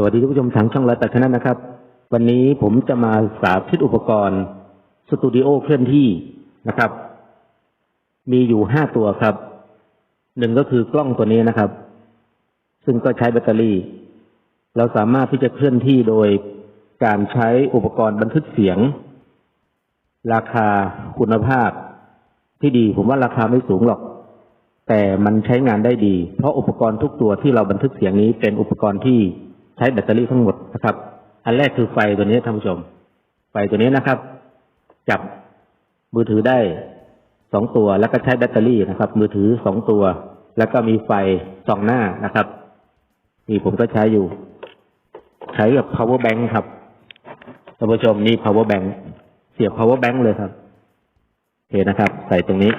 สวัสดีท่านผู้ชมทางช่องไลฟ์ตัดชนะนะครับ วันนี้ผมจะมาสาธิตอุปกรณ์สตูดิโอเคลื่อนที่นะครับ มีอยู่ห้าตัวครับหนึ่งก็คือกล้องตัวนี้นะครับ ซึ่งก็ใช้แบตเตอรี่ เราสามารถที่จะเคลื่อนที่โดยการใช้อุปกรณ์บันทึกเสียง ราคาคุณภาพที่ดี ผมว่าราคาไม่สูงหรอก แต่มันใช้งานได้ดี เพราะอุปกรณ์ทุกตัวที่เราบันทึกเสียงนี้เป็นอุปกรณ์ที่ ใช้แบตเตอรี่ทั้งหมดนะครับ อันแรกคือไฟตัวนี้ท่านผู้ชม ไฟตัวนี้นะครับ จับมือถือได้สองตัว แล้วก็ใช้แบตเตอรี่นะครับ มือถือสองตัว แล้วก็มีไฟสองหน้านะครับนี่ผมก็ใช้อยู่ ใช้กับ power bank ครับท่านผู้ชมนี่ power bank เสียบ power bank เลยครับโอเคนะครับ ใส่ตรงนี้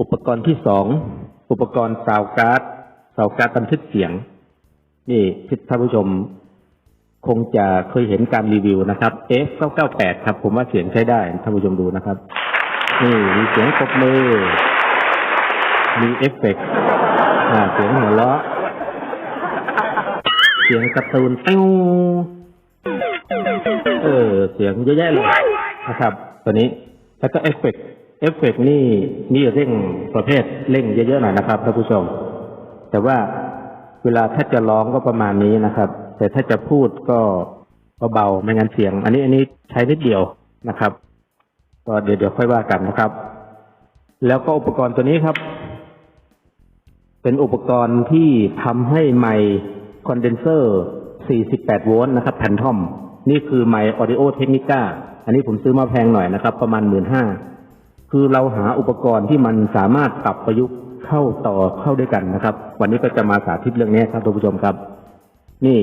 อุปกรณ์ที่สองอุปกรณ์ซาวการ์ดซาวการ์ดบันทึกเสียง นี่ที่ท่านผู้ชมคงจะเคยเห็นการรีวิวนะครับ F998 ครับ ผมว่าเสียงใช้ได้ท่านผู้ชมดูนะครับ นี่มีเสียงปรบมือ มีเอฟเฟกต์เสียงหัวเราะ เสียงการ์ตูนติ้วเออ เสียงเยอะแยะเลยนะครับ ตัวนี้ แล้วก็เอฟเฟกต์เอฟเฟกต์นี่นี่เร่งประเภทเร่งเยอะๆหน่อยนะครับท่านผู้ชม แต่ว่า เวลาถ้าจะร้องก็ประมาณนี้นะครับ แต่ถ้าจะพูดก็เบาๆไม่งั้นเสียง อันนี้อันนี้ใช้นิดเดียวนะครับก็เดี๋ยวเดี๋ยวค่อยว่ากันนะครับ แล้วก็อุปกรณ์ตัวนี้ครับ เป็นอุปกรณ์ที่ทำให้ไมค์คอนเดนเซอร์ 48 โวลต์นะครับแผ่นทอม นี่คือไมค์ Audio Technica อันนี้ผมซื้อมาแพงหน่อยนะครับ ประมาณ1 5ื่นห้าคือเราหาอุปกรณ์ที่มันสามารถปรับประยุกต์ เข้าต่อเข้าด้วยกันนะครับ วันนี้ก็จะมาสาธิตเรื่องนี้ครับท่านผู้ชมครับ นี่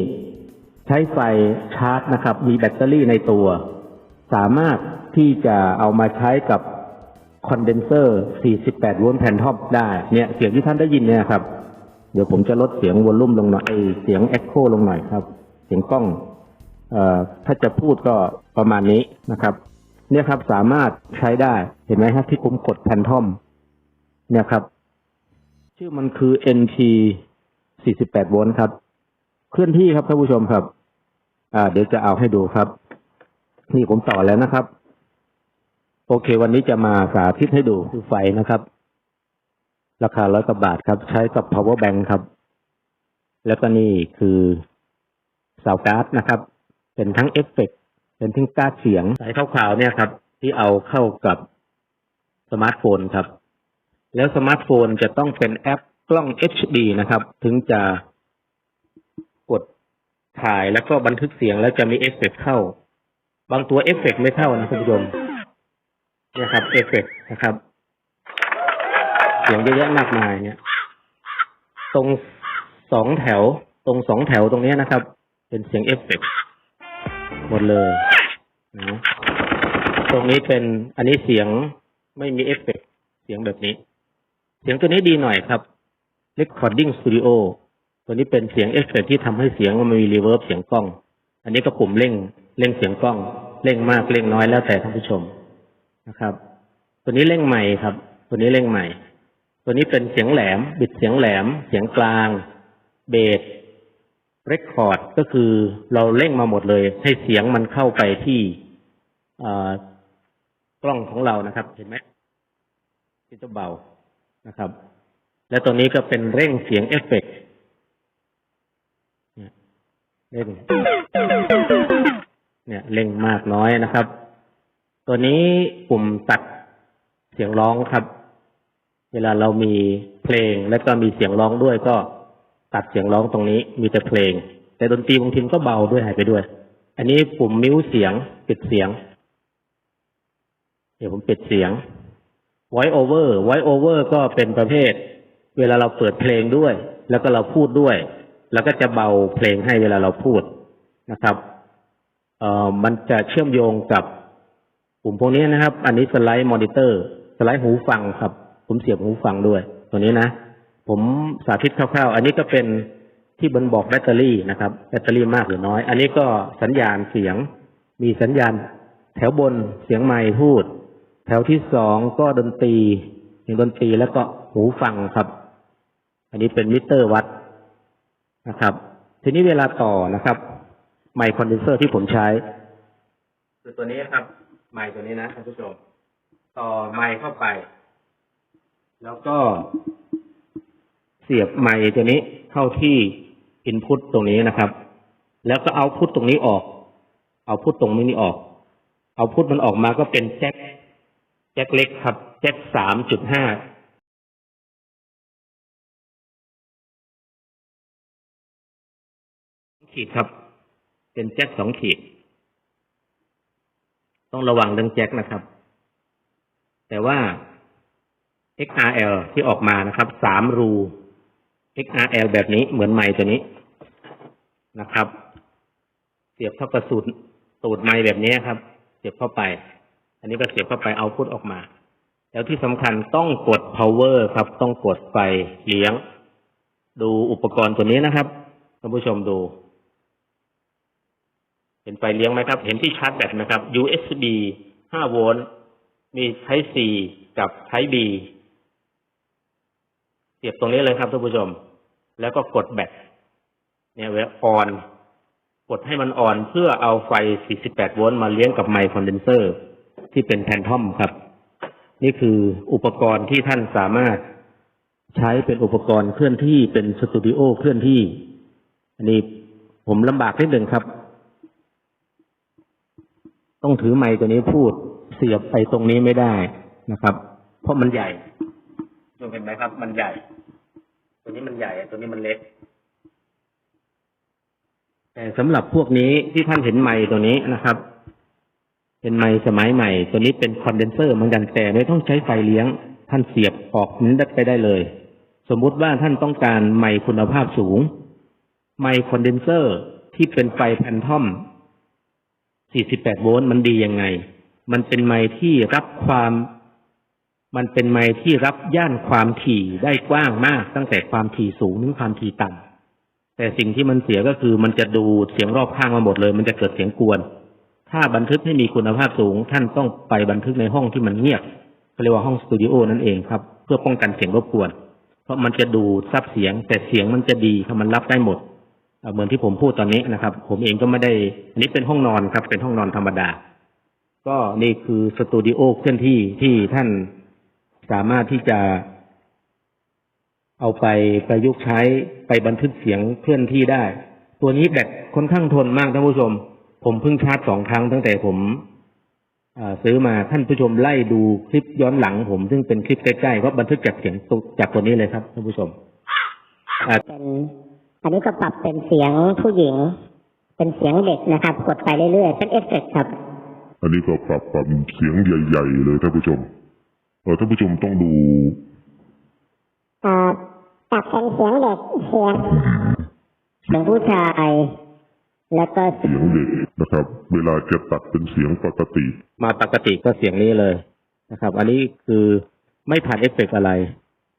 ใช้ไฟชาร์จนะครับ มีแบตเตอรี่ในตัว สามารถที่จะเอามาใช้กับคอนเดนเซอร์ 48 โวลต์แผ่นท็อปได้เนี่ยเสียงที่ท่านได้ยินเนี่ยครับ เดี๋ยวผมจะลดเสียงวอลลุ่มลงหน่อยไอเสียงเอ็กโคลงหน่อยครับ เสียงกล้องเอ่อถ้าจะพูดก็ประมาณนี้นะครับ เนี่ยครับสามารถใช้ได้เห็นไหมครับที่ผมกดแพนทอมเนี่ยครับ ชื่อมันคือ NT 48 โวลต์ครับ เคลื่อนที่ครับท่านผู้ชมครับ อ่า เดี๋ยวจะเอาให้ดูครับ นี่ผมต่อแล้วนะครับ โอเค วันนี้จะมาสาธิตให้ดูคือไฟนะครับ ราคาร้อยกว่าบาทครับ ใช้กับ power bank ครับ แล้วก็นี่คือเสาการ์ดนะครับ เป็นทั้งเอฟเฟกต์เป็นทั้งการ์ดเสียงสายขาวๆเนี่ยครับ ที่เอาเข้ากับสมาร์ทโฟนครับ แล้วสมาร์ทโฟนจะต้องเป็นแอปกล้อง HD นะครับ ถึงจะกดถ่ายแล้วก็บันทึกเสียงแล้วจะมีเอฟเฟกเข้า บางตัวเอฟเฟกไม่เข้านะคุณผู้ชมเนี่ยครับเอฟเฟกนะครับ เสียงเยอะแยะมากมายเนี่ย ตรงสองแถว ตรงสองแถวตรงนี้นะครับ เป็นเสียงเอฟเฟกหมดเลยนะตรงนี้เป็นอันนี้เสียงไม่มีเอฟเฟกเสียงแบบนี้ สียงตัวนี้ดีหน่อยครับ Recording Studio ตัวนี้เป็นเสียงเอฟเฟกที่ทำให้เสียงมันมีรีเวิร์บเสียงกล้อง อันนี้ก็ปุ่มเร่งเร่งเสียงกล้องเร่งมากเร่งน้อยแล้วแต่ท่านผู้ชมนะครับ ตัวนี้เร่งใหม่ครับ ตัวนี้เร่งใหม่ ตัวนี้เป็นเสียงแหลม บิดเสียงแหลม เสียงกลาง เบสเรคคอร์ดก็คือเราเร่งมาหมดเลย ให้เสียงมันเข้าไปที่กล้องของเรานะครับ เห็นไหมที่จะเบา นะครับ และตรงนี้ก็เป็นเร่งเสียงเอฟเฟกต์เนี่ยเร่งเนี่ยเร่งมากน้อยนะครับ ตัวนี้ปุ่มตัดเสียงร้องครับ เวลาเรามีเพลงแล้วก็มีเสียงร้องด้วยก็ตัดเสียงร้องตรงนี้มีแต่เพลง แต่ดนตรีบางทีก็เบาด้วยหายไปด้วย อันนี้ปุ่มมิวเสียงปิดเสียง เดี๋ยวผมปิดเสียง voice over voice over ก็เป็นประเภท เวลาเราเปิดเพลงด้วย แล้วก็เราพูดด้วย แล้วก็จะเบาเพลงให้เวลาเราพูดนะครับเอ่อมันจะเชื่อมโยงกับปุ่มพวกนี้นะครับ อันนี้สไลด์มอนิเตอร์สไลด์หูฟังครับ ผมเสียบหูฟังด้วย ตัวนี้นะ ผมสาธิตคร่าวๆ อันนี้ก็เป็นที่บนบอกแบตเตอรี่นะครับ แบตเตอรี่มากหรือน้อย อันนี้ก็สัญญาณเสียง มีสัญญาณ แถวบนเสียงไมค์พูด แถวที่สองก็ดนตรีเสียงดนตรีแล้วก็หูฟังครับ อันนี้เป็นมิเตอร์วัดนะครับ ทีนี้เวลาต่อนะครับไมค์คอนเดนเซอร์ที่ผมใช้คือตัวนี้ครับ ไมค์ตัวนี้นะท่านผู้ชมต่อไมค์เข้าไป แล้วก็ เสียบไมค์ตัวนี้เข้าที่อินพุตตรงนี้นะครับ แล้วก็เอาพุตตรงนี้ออก เอาพุตตรงนี้ออก เอาพุตมันออกมาก็เป็นแจ็ค แจ็คเล็กครับแจ็คสามจุดห้าขีดครับ เป็นแจ็คสองขีด ต้องระวังเรื่องแจ็คนะครับ แต่ว่า XRL ที่ออกมานะครับสามรู XRL แบบนี้เหมือนไม้ตัวนี้นะครับ เสียบเข้ากระสุนตูดไม้แบบนี้ครับ เสียบเข้าไป นนี้ก็เสียบเข้าไปเอาพุทออกมา แล้วที่สำคัญต้องกด power ครับ ต้องกดไฟเลี้ยง ดูอุปกรณ์ตัวนี้นะครับท่านผู้ชมดู เห็นไฟเลี้ยงไหมครับ เห็นที่ชาร์จแบตไหมครับ USB 5 โวลต์ มี Type C กับ Type B เสียบตรงนี้เลยครับท่านผู้ชม แล้วก็กดแบตเนี่ยเวลออนกดให้มันออนเพื่อเอาไฟ 48 โวลต์มาเลี้ยงกับไมค์คอนเดนเซอร์ ที่เป็นแพนทอมครับ นี่คืออุปกรณ์ที่ท่านสามารถใช้เป็นอุปกรณ์เคลื่อนที่เป็นสตูดิโอเคลื่อนที่ อันนี้ผมลำบากนิดหนึ่งครับ ต้องถือไมค์ตัวนี้พูดเสียบไปตรงนี้ไม่ได้นะครับ เพราะมันใหญ่ดูเห็นไหมครับ มันใหญ่ ตัวนี้มันใหญ่ ตัวนี้มันเล็กแต่สำหรับพวกนี้ที่ท่านเห็นไมค์ตัวนี้นะครับ เป็นไมค์สมัยใหม่ ตัวนี้เป็นคอนเดนเซอร์เหมือนกันแต่ไม่ต้องใช้ไฟเลี้ยง ท่านเสียบออกนั้นไปได้เลย สมมุติว่าท่านต้องการไมค์คุณภาพสูง ไมค์คอนเดนเซอร์ที่เป็นไฟแพนทอม 48 โวลต์มันดียังไง มันเป็นไมค์ที่รับความมันเป็นไมค์ที่รับย่านความถี่ได้กว้างมาก ตั้งแต่ความถี่สูงถึงความถี่ต่ำแต่สิ่งที่มันเสียก็คือมันจะดูดเสียงรอบข้างมาหมดเลย มันจะเกิดเสียงกวน ถ้าบันทึกให้มีคุณภาพสูง ท่านต้องไปบันทึกในห้องที่มันเงียบเรียกว่าห้องสตูดิโอนั่นเองครับ เพื่อป้องกันเสียงรบกวน เพราะมันจะดูดซับเสียง แต่เสียงมันจะดีถ้ามันรับได้หมดเอ่อเหมือนที่ผมพูดตอนนี้นะครับ ผมเองก็ไม่ได้ อันนี้เป็นห้องนอนครับ เป็นห้องนอนธรรมดา ก็นี่คือสตูดิโอเคลื่อนที่ที่ท่านสามารถที่จะเอาไปประยุกต์ใช้ไปบันทึกเสียงเคลื่อนที่ได้ ตัวนี้แบตค่อนข้างทนมากท่านผู้ชม ผมเพิ่งชาร์จสองครั้งตั้งแต่ผมเอ่อซื้อมาท่านผู้ชมไล่ดูคลิปย้อนหลังผมซึ่งเป็นคลิปใกล้ๆก็บันทึกจากเสียงตุจากตัวนี้เลยครับท่านผู้ชมอ่าเป็นอันนี้ก็ปรับเป็นเสียงผู้หญิง เป็นเสียงเด็กนะครับ กดไปเรื่อยๆเป็นเอฟเฟกต์ครับ อันนี้ก็ปรับปรับเสียงใหญ่ ๆ เลยท่านผู้ชมเออท่านผู้ชมต้องดูเอ่อปรับเป็นเสียงเด็กเสียงเสียงผู้ชาย แล้วก็เสียงเด็กนะครับ เวลาจะตัดเป็นเสียงปกติ มาปกติก็เสียงนี้เลยนะครับ อันนี้คือไม่ผ่านเอฟเฟกต์อะไร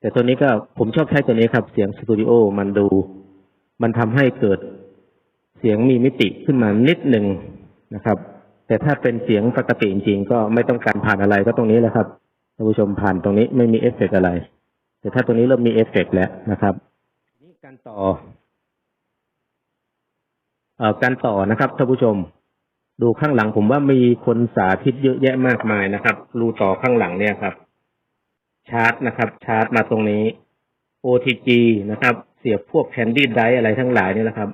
แต่ตัวนี้ก็ผมชอบใช้ตัวนี้ครับ เสียงสตูดิโอมันดู มันทำให้เกิดเสียงมีมิติขึ้นมานิดหนึ่งนะครับ แต่ถ้าเป็นเสียงปกติจริง ๆ ก็ไม่ต้องการผ่านอะไรก็ตรงนี้แหละครับท่านผู้ชมผ่านตรงนี้ไม่มีเอฟเฟกต์อะไร แต่ถ้าตรงนี้เริ่มมีเอฟเฟกต์แล้วนะครับ นี่การต่อเอ่อ การต่อนะครับท่านผู้ชม ดูข้างหลังผมว่ามีคนสาธิตเยอะแยะมากมายนะครับ รูต่อข้างหลังเนี่ยครับ ชาร์จนะครับ ชาร์จมาตรงนี้ OTG นะครับ เสียบพวกแคนดี้ไดอะไรทั้งหลายเนี่ยนะครับ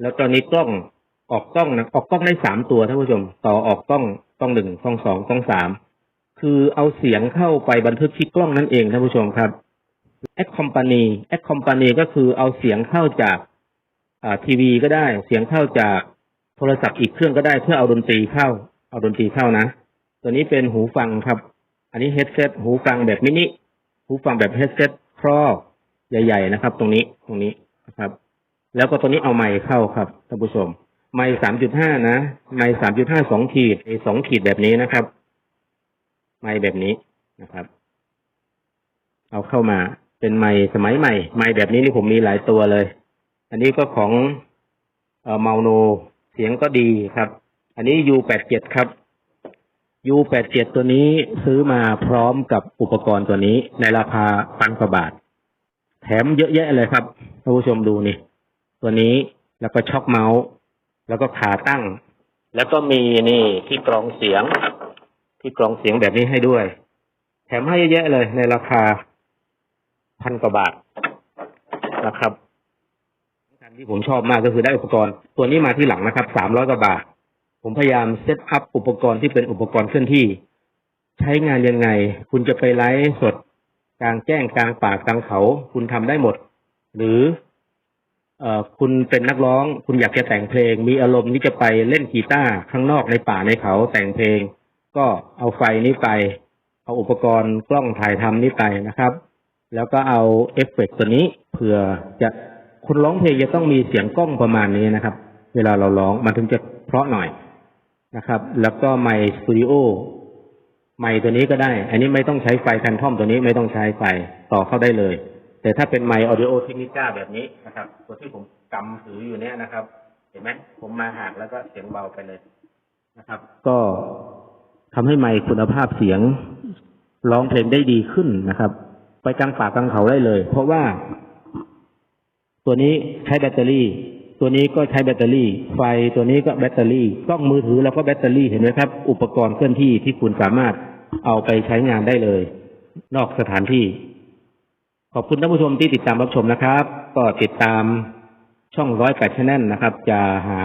แล้วตอนนี้กล้องออกกล้องนะออกกล้องได้สามตัวท่านผู้ชม ต่อออกกล้องกล้องหนึ่งกล้องสองกล้องสามคือเอาเสียงเข้าไปบันทึกที่กล้องนั่นเองท่านผู้ชมครับแอคคอมพานีแอคคอมพานีก็คือเอาเสียงเข้าจาก ทีวีก็ได้ เสียงเข้าจากโทรศัพท์อีกเครื่องก็ได้เพื่อเอาดนตรีเข้า เอาดนตรีเข้านะ ตัวนี้เป็นหูฟังครับ อันนี้เฮดเซตหูฟังแบบมินิหูฟังแบบเฮดเซตครอบใหญ่ ๆ นะครับ ตรงนี้ตรงนี้นะครับ แล้วก็ตัวนี้เอาไมค์เข้าครับท่านผู้ชมไมค์สามจุดห้านะ ไมค์สามจุดห้าสองขีดไอสองขีดแบบนี้นะครับ ไมค์แบบนี้นะครับ เอาเข้ามาเป็นไมค์สมัยใหม่ ไมค์แบบนี้นี่ผมมีหลายตัวเลย อันนี้ก็ของเอ่อเมาโนเสียงก็ดีครับ อันนี้ U87 ครับ U87 ตัวนี้ซื้อมาพร้อมกับอุปกรณ์ตัวนี้ในราคาพันกว่าบาท แถมเยอะแยะเลยครับท่านผู้ชมดูนี่ ตัวนี้แล้วก็ช็อคเมาส์ แล้วก็ขาตั้ง แล้วก็มีนี่ที่กรองเสียง ที่กรองเสียงแบบนี้ให้ด้วย แถมให้เยอะแยะเลยในราคาพันกว่าบาทนะครับ ที่ผมชอบมากก็คือได้อุปกรณ์ ตัวนี้มาที่หลังนะครับสามร้อยกว่าบาท ผมพยายามเซตอัพอุปกรณ์ที่เป็นอุปกรณ์เคลื่อนที่ ใช้งานยังไง คุณจะไปไลฟ์สดกลางแจ้งกลางป่ากลางเขา คุณทำได้หมด หรือ เอ่อคุณเป็นนักร้อง คุณอยากจะแต่งเพลง มีอารมณ์ที่จะไปเล่นกีตาร์ข้างนอกในป่าในเขาแต่งเพลง ก็เอาไฟนี้ไป เอาอุปกรณ์กล้องถ่ายทำนี้ไปนะครับ แล้วก็เอาเอฟเฟกต์ตัวนี้เผื่อจะ คุณร้องเพลงจะต้องมีเสียงกล้องประมาณนี้นะครับ เวลาเราร้องมันถึงจะเพราะหน่อยนะครับ แล้วก็ไมค์สตูดิโอไมค์ตัวนี้ก็ได้ อันนี้ไม่ต้องใช้ไฟแฟนทอมตัวนี้ไม่ต้องใช้ไฟต่อเข้าได้เลย แต่ถ้าเป็นไมค์ออดิโอเทคนิก้าแบบนี้นะครับ ตัวที่ผมกำถืออยู่เนี้ยนะครับ เห็นไหมผมมาหักแล้วก็เสียงเบาไปเลยนะครับ ก็ทำให้ไมค์คุณภาพเสียงร้องเพลงได้ดีขึ้นนะครับ ไปกลางป่ากลางเขาได้เลย เพราะว่า ตัวนี้ใช้แบตเตอรี่ ตัวนี้ก็ใช้แบตเตอรี่ ไฟตัวนี้ก็แบตเตอรี่กล้องมือถือแล้วก็แบตเตอรี่เห็นไหมครับ อุปกรณ์เคลื่อนที่ที่คุณสามารถเอาไปใช้งานได้เลย นอกสถานที่ ขอบคุณท่านผู้ชมที่ติดตามรับชมนะครับ ก็ติดตามช่องร้อยแปดชแนลนะครับ จะหา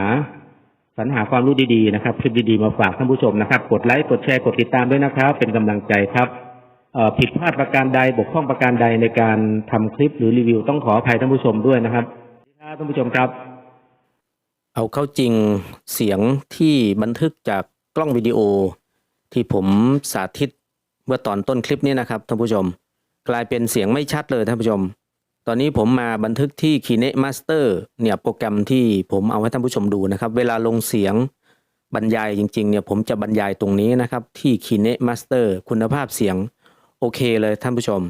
สรรหาความรู้ดีๆนะครับคลิปดีๆมาฝากท่านผู้ชมนะครับ กดไลค์กดแชร์กดติดตามด้วยนะครับ เป็นกำลังใจครับ ผิดพลาดประการใดบกพร่องประการใดในการทำคลิปหรือรีวิว ต้องขออภัยท่านผู้ชมด้วยนะครับสวัสดีครับท่านผู้ชมครับ เอาเข้าจริงเสียงที่บันทึกจากกล้องวิดีโอ ที่ผมสาธิตเมื่อตอนต้นคลิปนี้นะครับท่านผู้ชม กลายเป็นเสียงไม่ชัดเลยท่านผู้ชม ตอนนี้ผมมาบันทึกที่ Kine Master เนี่ยโปรแกรมที่ผมเอาให้ท่านผู้ชมดูนะครับ เวลาลงเสียงบรรยายจริงๆเนี่ยผมจะบรรยายตรงนี้นะครับที่ Kine Master คุณภาพเสียง โอเคเลยท่านผู้ชม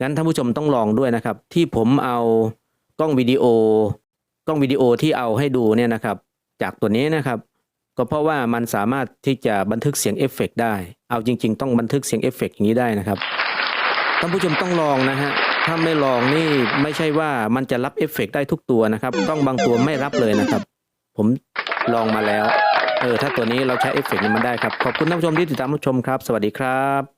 งั้นท่านผู้ชมต้องลองด้วยนะครับ ที่ผมเอากล้องวิดีโอกล้องวิดีโอที่เอาให้ดูเนี่ยนะครับ จากตัวนี้นะครับ ก็เพราะว่ามันสามารถที่จะบันทึกเสียงเอฟเฟกต์ได้ เอาจริง ๆ ต้องบันทึกเสียงเอฟเฟกต์อย่างนี้ได้นะครับท่านผู้ชมต้องลองนะฮะถ้าไม่ลองนี่ไม่ใช่ว่ามันจะรับเอฟเฟกต์ได้ทุกตัวนะครับกล้องบางตัวไม่รับเลยนะครับ ผมลองมาแล้วเออถ้าตัวนี้เราใช้เอฟเฟกต์นี้มันได้ครับ ขอบคุณท่านผู้ชมที่ติดตามรับชมครับ สวัสดีครับ